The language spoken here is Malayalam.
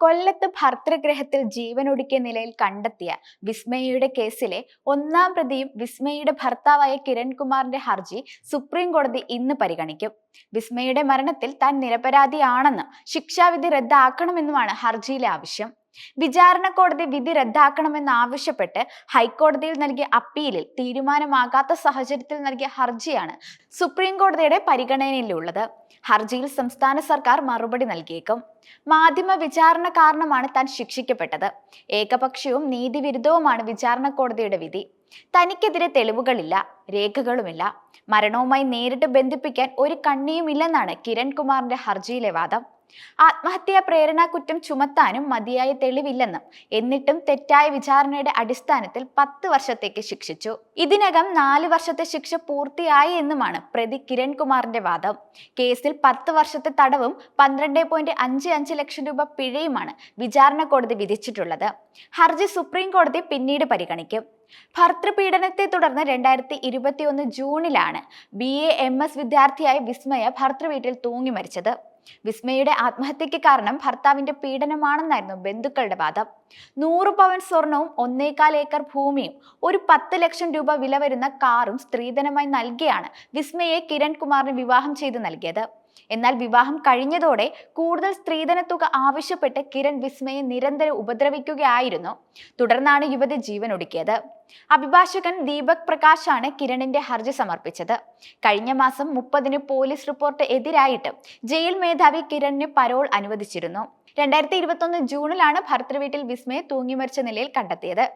കൊല്ലത്ത് ഭർത്തൃഗ്രഹത്തിൽ ജീവനൊടുക്കിയ നിലയിൽ കണ്ടെത്തിയ വിസ്മയയുടെ കേസിലെ ഒന്നാം പ്രതിയും വിസ്മയയുടെ ഭർത്താവായ കിരൺകുമാറിന്റെ ഹർജി സുപ്രീം കോടതി ഇന്ന് പരിഗണിക്കും. വിസ്മയയുടെ മരണത്തിൽ താൻ നിരപരാധിയാണെന്നും ശിക്ഷാവിധി റദ്ദാക്കണമെന്നുമാണ് ഹർജിയിലെ ആവശ്യം. വിചാരണ കോടതി വിധി റദ്ദാക്കണമെന്നാവശ്യപ്പെട്ട് ഹൈക്കോടതിയിൽ നൽകിയ അപ്പീലിൽ തീരുമാനമാകാത്ത സാഹചര്യത്തിൽ നൽകിയ ഹർജിയാണ് സുപ്രീം കോടതിയുടെ പരിഗണനയിലുള്ളത്. ഹർജിയിൽ സംസ്ഥാന സർക്കാർ മറുപടി നൽകിയേക്കും. മാധ്യമ വിചാരണ കാരണമാണ് താൻ ശിക്ഷിക്കപ്പെട്ടത്. ഏകപക്ഷീയവും നീതിവിരുദ്ധവുമാണ് വിചാരണ കോടതിയുടെ വിധി. തനിക്കെതിരെ തെളിവുകളില്ല രേഖകളുമില്ല. മരണവുമായി നേരിട്ട് ബന്ധിപ്പിക്കാൻ ഒരു കണ്ണിയുമില്ലെന്നാണ് കിരൺകുമാറിന്റെ ഹർജിയിലെ വാദം. ആത്മഹത്യാ പ്രേരണ കുറ്റം ചുമത്താനും മതിയായ തെളിവില്ലെന്നും എന്നിട്ടും തെറ്റായ വിചാരണയുടെ അടിസ്ഥാനത്തിൽ പത്ത് വർഷത്തേക്ക് ശിക്ഷിച്ചു. ഇതിനകം നാല് വർഷത്തെ ശിക്ഷ പൂർത്തിയായി എന്നുമാണ് പ്രതി കിരൺ കുമാറിന്റെ വാദം. കേസിൽ പത്ത് വർഷത്തെ തടവും പന്ത്രണ്ട് പോയിന്റ് അഞ്ച് അഞ്ച് ലക്ഷം രൂപ പിഴയുമാണ് വിചാരണ കോടതി വിധിച്ചിട്ടുള്ളത്. ഹർജി സുപ്രീം കോടതി പിന്നീട് പരിഗണിക്കും. ഭർത്തൃപീഡനത്തെ തുടർന്ന് രണ്ടായിരത്തി ഇരുപത്തിയൊന്ന് ജൂണിലാണ് ബി എ എം എസ് വിദ്യാർത്ഥിയായ വിസ്മയ ഭർത്തൃവീട്ടിൽ തൂങ്ങി മരിച്ചത്. വിസ്മയുടെ ആത്മഹത്യയ്ക്ക് കാരണം ഭർത്താവിന്റെ പീഡനമാണെന്നായിരുന്നു ബന്ധുക്കളുടെ വാദം. നൂറ് പവൻ സ്വർണവും ഒന്നേകാൽ ഏക്കർ ഭൂമിയും ഒരു പത്ത് ലക്ഷം രൂപ വില വരുന്ന കാറും സ്ത്രീധനമായി നൽകിയാണ് വിസ്മയെ കിരൺ കുമാറിന് വിവാഹം ചെയ്തു നൽകിയത്. എന്നാൽ വിവാഹം കഴിഞ്ഞതോടെ കൂടുതൽ സ്ത്രീധന തുക ആവശ്യപ്പെട്ട് കിരൺ വിസ്മയെ നിരന്തരം ഉപദ്രവിക്കുകയായിരുന്നു. തുടർന്നാണ് യുവതി ജീവൻ ഒടുക്കിയത് അഭിഭാഷകൻ ദീപക് പ്രകാശാണ് കിരണിന്റെ ഹർജി സമർപ്പിച്ചത്. കഴിഞ്ഞ മാസം മുപ്പതിന് പോലീസ് റിപ്പോർട്ട് എതിരായിട്ട് ജയിൽ മേധാവി കിരണിന് പരോൾ അനുവദിച്ചിരുന്നു. രണ്ടായിരത്തി ഇരുപത്തൊന്ന് ജൂണിലാണ് ഭർത്തൃവീട്ടിൽ വിസ്മയെ തൂങ്ങിമരിച്ച നിലയിൽ കണ്ടെത്തിയത്.